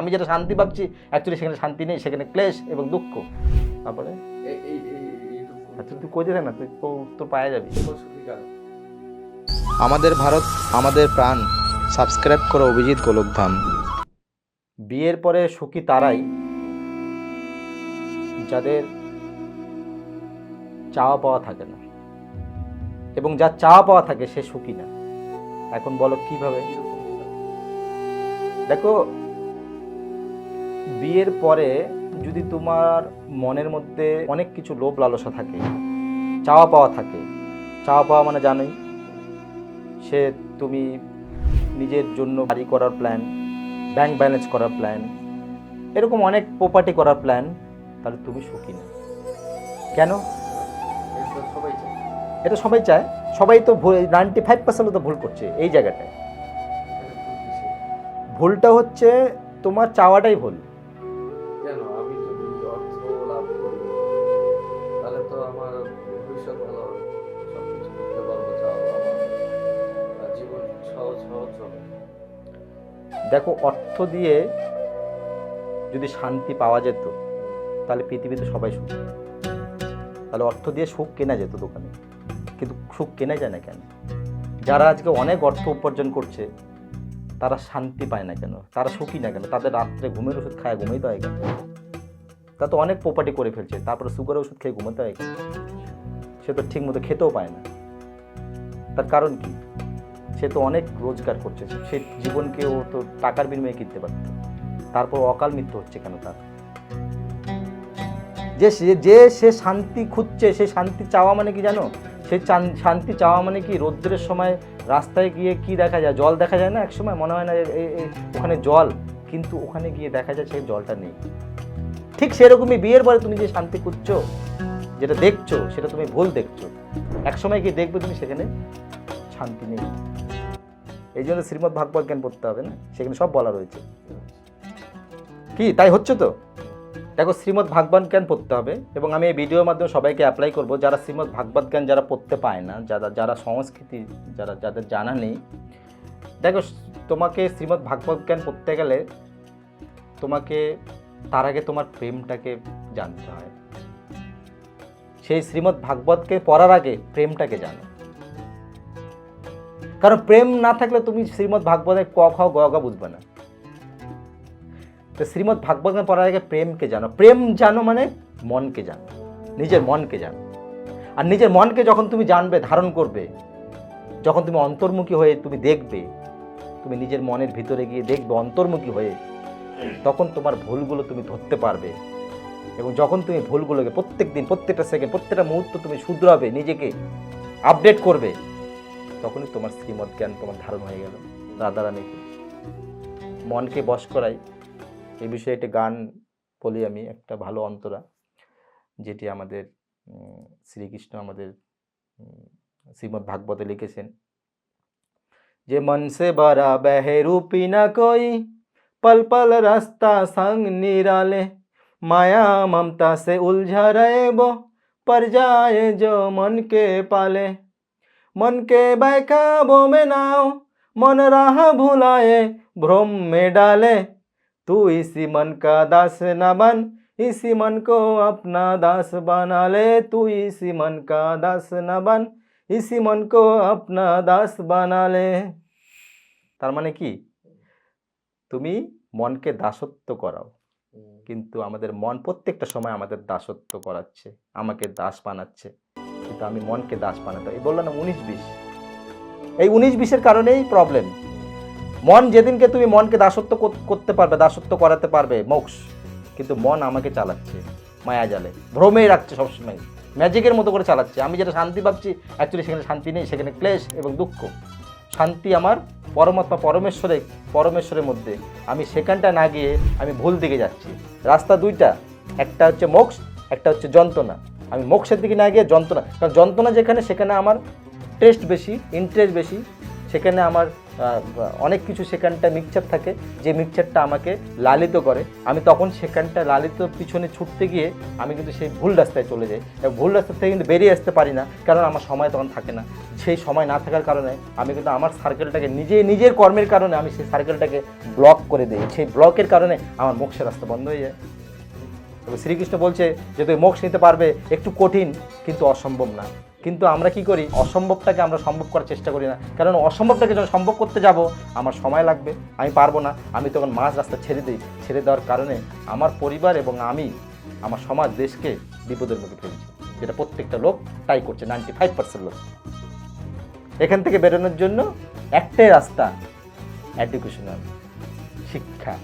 আমি যেটা শান্তি ভাবছি অ্যাকচুয়ালি সেখানে শান্তি নেই সেখানে ক্লেশ এবং দুঃখ। তারপরে? আচ্ছা তুই থাক না? তুই তো উত্তর পাওয়া যাবি। আমাদের ভারত আমাদের প্রাণ। সাবস্ক্রাইব করো অভিজিৎ গোলকধাম। বিয়ের পরে সুখী তারাই যাদের চাওয়া পাওয়া থাকে না। এবং যার চাওয়া পাওয়া থাকে সে সুখী না। এখন বলো কীভাবে? দেখো বিয়ের পরে যদি তোমার মনের মধ্যে অনেক কিছু লোভ লালসা থাকে, চাওয়া পাওয়া থাকে, চাওয়া পাওয়া মানে জানোই, সে তুমি নিজের জন্য বাড়ি করার প্ল্যান ব্যাংক ব্যালেন্স করার প্ল্যান এরকম অনেক প্রপার্টি করার প্ল্যান তাহলে তুমি সুখী না। কেন? এটা সবাই চায়। এটা সবাই চায়। সবাই তো ভুল নাইনটি ফাইভ পার্সেন্ট তো ভুল করছে এই জায়গাটায়? ভুলটা হচ্ছে তোমার চাওয়াটাই ভুল। দেখো, অর্থ দিয়ে যদি শান্তি পাওয়া যেত, তাহলে পৃথিবীতে সবাই সুখ তাহলে অর্থ দিয়ে সুখ কেনা যেত দোকানে। কিন্তু সুখ কেনা যায় না কেন? যারা আজকে অনেক অর্থ উপার্জন করছে, তারা শান্তি পায় না কেন? তারা সুখী না কেন? তাদের রাত্রে ঘুমের ওষুধ খায় ঘুমেই তো হয় কেন? তা তো অনেক প্রপার্টি করে ফেলছে। তারপরে সুগারের ওষুধ খেয়ে ঘুমাতে হয় কেন? সে তো ঠিক মতো খেতেও পায় না। তার কারণ কি? সে তো অনেক রোজগার করছে, সে জীবনকে ও তো টাকার বিনিময়ে কিনতে পারত। তারপর অকাল মৃত্যু হচ্ছে কেন তার? যে যে সে শান্তি খুঁজছে, সে শান্তি চাওয়া মানে কি জানো? সে শান্তি চাওয়া মানে কি রৌদ্রের সময় রাস্তায় গিয়ে কি দেখা যায়? জল দেখা যায় না এক সময় মনে হয় না ওখানে জল, কিন্তু ওখানে গিয়ে দেখা যায় সেই জলটা নেই। ঠিক সেরকমই বিয়ের পরে তুমি যে শান্তি খুঁজছো, যেটা দেখছ, সেটা তুমি ভুল দেখছ। এক সময় গিয়ে দেখবে তুমি, সেখানে শান্তি নেই। এই জন্য শ্রীমদ ভাগবত জ্ঞান পড়তে হবে, না? সেখানে সব বলা রয়েছে। কি, তাই হচ্ছে তো? দেখো, শ্রীমদ ভাগবত জ্ঞান পড়তে হবে, এবং আমি এই ভিডিওর মাধ্যমে সবাইকে অ্যাপ্লাই করব, যারা শ্রীমদ ভাগবত জ্ঞান যারা পড়তে পায় না, যারা যারা সংস্কৃতি, যারা, যাদের জানা নেই, দেখো, তোমাকে শ্রীমদ ভাগবত জ্ঞান পড়তে গেলে তোমাকে, তার আগে তোমার প্রেমটাকে জানতে হয়। সেই শ্রীমদ ভাগবতকে পড়ার আগে প্রেমটাকে জানো। কারণ প্রেম না থাকলে তুমি শ্রীমদ ভাগবতের ক, খ, গ গ বুঝবে না। তো শ্রীমদ ভাগবত পড়ার আগে প্রেমকে জানো। প্রেম জানো মানে মনকে জানো। নিজের মনকে জানো। আর নিজের মনকে যখন তুমি জানবে, ধারণ করবে, যখন তুমি অন্তর্মুখী হয়ে তুমি দেখবে, তুমি নিজের মনের ভিতরে গিয়ে দেখবে, অন্তর্মুখী হয়ে, তখন তোমার ভুলগুলো তুমি ধরতে পারবে। এবং যখন তুমি ভুলগুলোকে প্রত্যেক দিন প্রত্যেকটা সেকেন্ড প্রত্যেকটা মুহূর্ত তুমি শুধরাবে, নিজেকে আপডেট করবে তখনই তোমার শ্রীমদ জ্ঞান তোমার ধারণ হয়ে গেল রাধারানীকে মনকে বশ করাই এই বিষয়ে একটা গান বলি আমি একটা ভালো অন্তরা যেটি আমাদের উম, শ্রীকৃষ্ণ আমাদের উম, শ্রীমদ্ ভাগবতে লিখেছেন যে মন সে বরা বহে রূপী না কই पल पल रास्ता संग निराले माया ममता से उलझा रहे वो पर जाए जो मन के पाले মনকে বাইকা বোমে নাও মন রাহা ভুলায়ে ভ্রম মে ডালে। তু ইসি মন কা দাস না বান ইসি মন কো আপনা দাস বানালে। তু ইসি মন কা দাস না বান ইসি মন কো আপনা দাস বানালে। তার মানে কি? তুমি মনকে দাসত্ব করাও। কিন্তু আমাদের মন প্রত্যেকটা সময় আমাদের দাসত্ব করাচ্ছে আমাকে দাস বানাচ্ছে। কিন্তু আমি মনকে দাস বানাতে এই বললাম না, উনিশ বিশ। এই উনিশ বিশের কারণেই প্রবলেম মন যেদিনকে তুমি মনকে দাসত্ব কর- করতে পারবে, দাসত্ব করাতে পারবে, মোক্ষ। কিন্তু মন আমাকে চালাচ্ছে, মায়া জালে। ভ্রমেই রাখছে সবসময়। ম্যাজিকের মতো করে চালাচ্ছে। আমি যেটা শান্তি ভাবছি অ্যাকচুয়ালি সেখানে শান্তি নেই, সেখানে ক্লেশ এবং দুঃখ। শান্তি আমার পরমাত্মা পরমেশ্বরে, পরমেশ্বরের মধ্যে। আমি সেখানটা না গিয়ে আমি ভুল দিকে যাচ্ছি। রাস্তা দুইটা। একটা হচ্ছে মোক্ষ, একটা হচ্ছে যন্ত্রণা। আমি মোক্ষের দিকে না গিয়ে যন্ত্রণা, কারণ যন্ত্রণা যেখানে, সেখানে আমার টেস্ট বেশি ইন্টারেস্ট বেশি। সেখানে আমার অনেক কিছু সেখানটা মিক্সচার থাকে, যে মিক্সচারটা আমাকে লালিত করে। আমি তখন সেখানটা লালিত পিছনে ছুটতে গিয়ে আমি কিন্তু সেই ভুল রাস্তায় চলে যাই। ভুল রাস্তা থেকে কিন্তু বেরিয়ে আসতে পারি না, কারণ আমার সময় তখন থাকে না। সেই সময় না থাকার কারণে আমি কিন্তু আমার সার্কেলটাকে নিজে, নিজের কর্মের কারণে আমি সেই সার্কেলটাকে ব্লক করে দিই। সেই ব্লকের কারণে আমার মোক্ষের রাস্তা বন্ধ হয়ে যায়। তবে শ্রীকৃষ্ণ বলছে যে তুই মোক্ষ নিতে পারবে একটু কঠিন, কিন্তু অসম্ভব না। কিন্তু আমরা কি করি? অসম্ভবটাকে আমরা সম্ভব করার চেষ্টা করি না। কারণ অসম্ভবটাকে যখন সম্ভব করতে যাব, আমার সময় লাগবে, আমি পারব না। আমি তখন মাঝ রাস্তা ছেড়ে দিই। ছেড়ে দেওয়ার কারণে আমার পরিবার এবং আমি, আমার সমাজ, দেশকে বিপদের মুখে ফেলছি। যেটা প্রত্যেকটা লোক তাই করছে নাইনটি ফাইভ পার্সেন্ট লোক। এখান থেকে বেরোনোর জন্য একটাই রাস্তা এডুকেশনাল শিক্ষা।